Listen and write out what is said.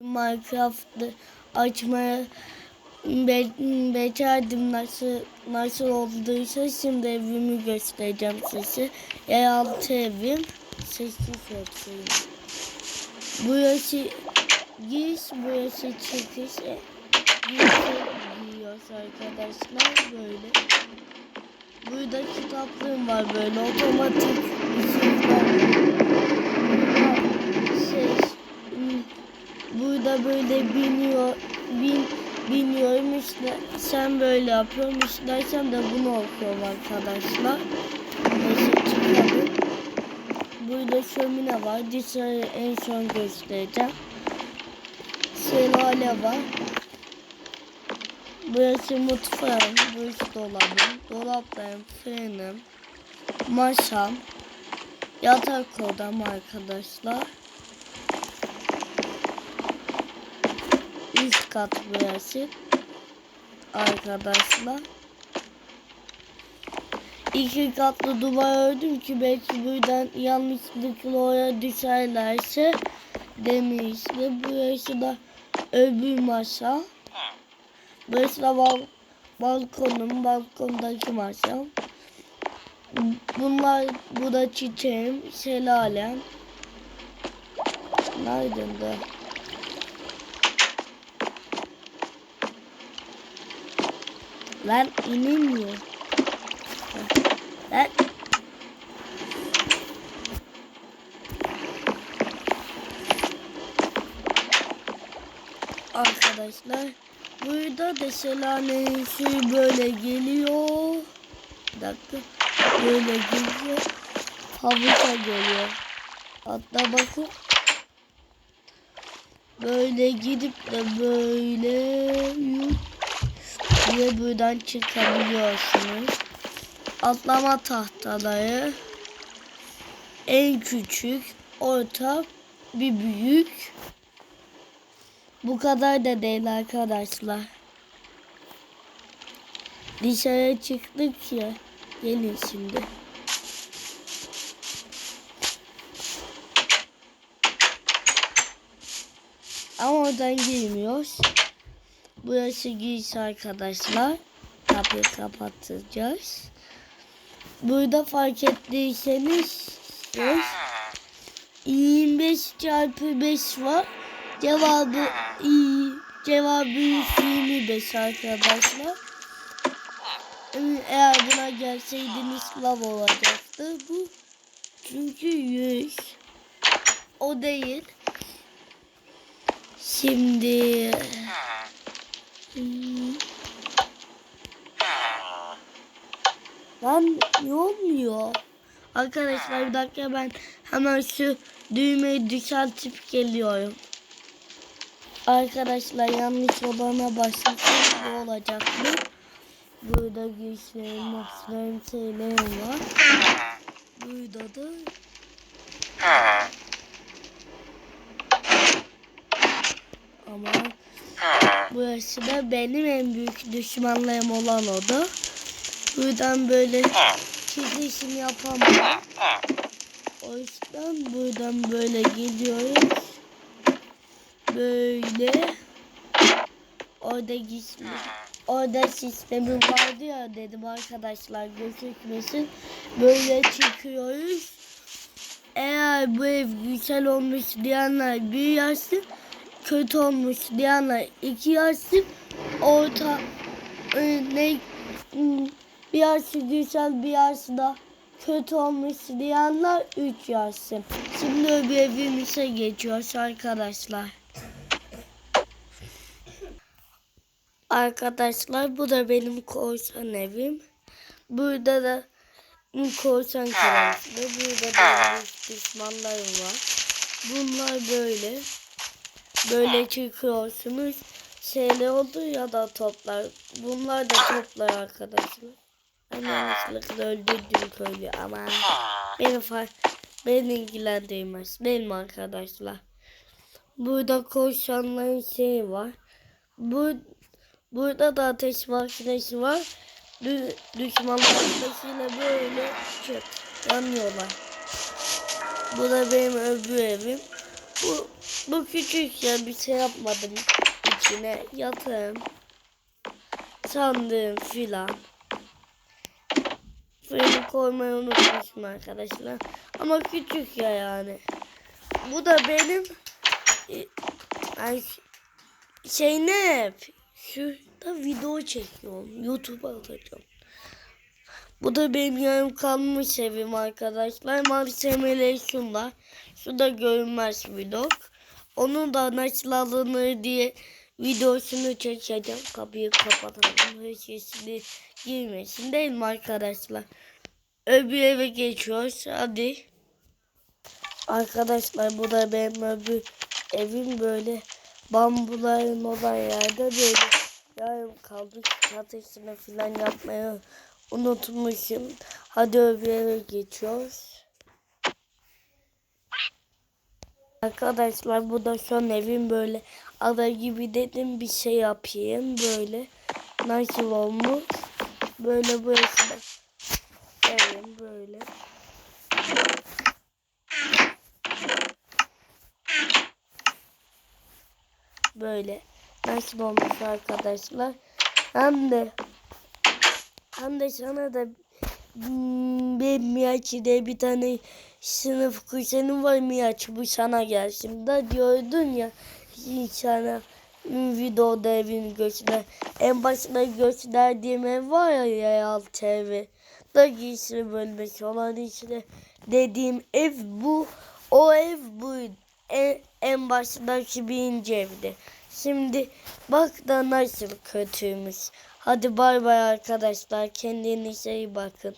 Minecraft'ı açmaya be becerdim nasıl nasıl olduysa şimdi evimi göstereceğim size. Yeraltı evim. Sessiz olsun. Burası giriş, burası çıkış. Girişe giriyoruz arkadaşlar böyle. Burada kitaplığım var böyle otomatik ışıklar. Şey, hmm, burada böyle biniyor, bin, biniyorum işte sen böyle yapıyorum istersen de bunu okuyorum arkadaşlar. Burada şömine var. Dışarı en son göstereceğim. Şelale var. Burası mutfağım, burası dolabım, dolaplarım, fırınım, masam, yatak odam arkadaşlar. Üst kat burası arkadaşlar. İki katlı duvar ördüm ki belki buradan yanlışlıkla oraya düşerlerse demişti. Burası da öbür masa. Burası da bal balkonum, balkondaki masam. Bunlar, bu da çiçeğim, şelalem. Nereden de? Lan inemiyor. Lan. Arkadaşlar burada da şelalenin suyu böyle geliyor. Bir dakika. Böyle geliyor. Havuza geliyor. Hatta bakın. Böyle gidip de böyle yut diye buradan çıkabiliyorsunuz. Atlama tahtaları en küçük, orta, bir büyük. Bu kadar da değil arkadaşlar. Dışarı çıktık ya. Gelin şimdi. Ama oradan girmiyoruz. Burası giriş arkadaşlar. Kapıyı kapatacağız. Burada fark ettiyseniz yes, 25 çarpı 5 var. Cevabı iyi. Cevabı 25 arkadaşlar. Eğer buna gelseydiniz lav olacaktı bu. Çünkü 100. O değil. Şimdi Lan ne olmuyor? Arkadaşlar bir dakika ben hemen şu düğmeyi düzeltip geliyorum. Arkadaşlar yanlış olana başlasam ne olacak mı? Burada güçlerim, maçlarım, şeylerim var. Burada da ama burası da benim en büyük düşmanlarım olan oda. Buradan böyle çizişim yapamam. O yüzden buradan böyle gidiyoruz. Böyle. Orada gizli. Orada sistemi vardı ya dedim arkadaşlar gözükmesin. Böyle çıkıyoruz. Eğer bu ev güzel olmuş diyenler bir yazsın. Kötü olmuş diyenler iki yazsın. Orta e, ne bir yarısı güzel bir yarısı da kötü olmuş diyenler 3 yazsın. Şimdi öbür evimize geçiyoruz arkadaşlar. Arkadaşlar bu da benim korsan evim. Burada da korsan kirası. Burada da düşmanlarım var. Bunlar böyle. Böyle çıkıyorsunuz. Şeyler oldu ya da toplar. Bunlar da toplar arkadaşlar. Ben yanlışlıkla öldürdüm köylü ama beni fark beni ilgilendirmez. Benim arkadaşlar. Burada koşanların şeyi var. Bu burada da ateş makinesi var. Dü, düşman makinesiyle böyle çık yanıyorlar. Bu da benim öbür evim. Bu, bu küçük ya bir şey yapmadım içine yatağım sandığım filan. Fırını koymayı unutmuşum arkadaşlar. Ama küçük ya yani. Bu da benim e, ay, şey ne hep şurada video çekiyorum. YouTube'a atacağım. Bu da benim yarım kalmış evim arkadaşlar. Malzemeleri şunlar. Şu da görünmez vlog. Onun da nasıl diye videosunu çekeceğim. Kapıyı kapatalım. Hırsızlı girmesin değil mi arkadaşlar? Öbür eve geçiyoruz. Hadi. Arkadaşlar bu da benim öbür evim böyle bambuların olan yerde böyle yarım kaldı. Çatısını falan yapmayı unutmuşum. Hadi öbür eve geçiyoruz. Arkadaşlar bu da son evim böyle. Ada gibi dedim bir şey yapayım böyle. Nasıl olmuş? Böyle böyle. Evim böyle. Böyle. Nasıl olmuş arkadaşlar? Hem de hem de sana da bir Miyaçi'de bir tane sınıf kuzenim var Miyaçi bu sana gelsin da diyordun ya sana videoda evini göster. En başında gösterdiğim ev var ya Yayal TV. Da giysi bölmesi olan işte dediğim ev bu. O ev buydu. En, en baştaki birinci evdi. Şimdi bak da nasıl kötüymüş. Hadi bay bay arkadaşlar. Kendinize iyi bakın.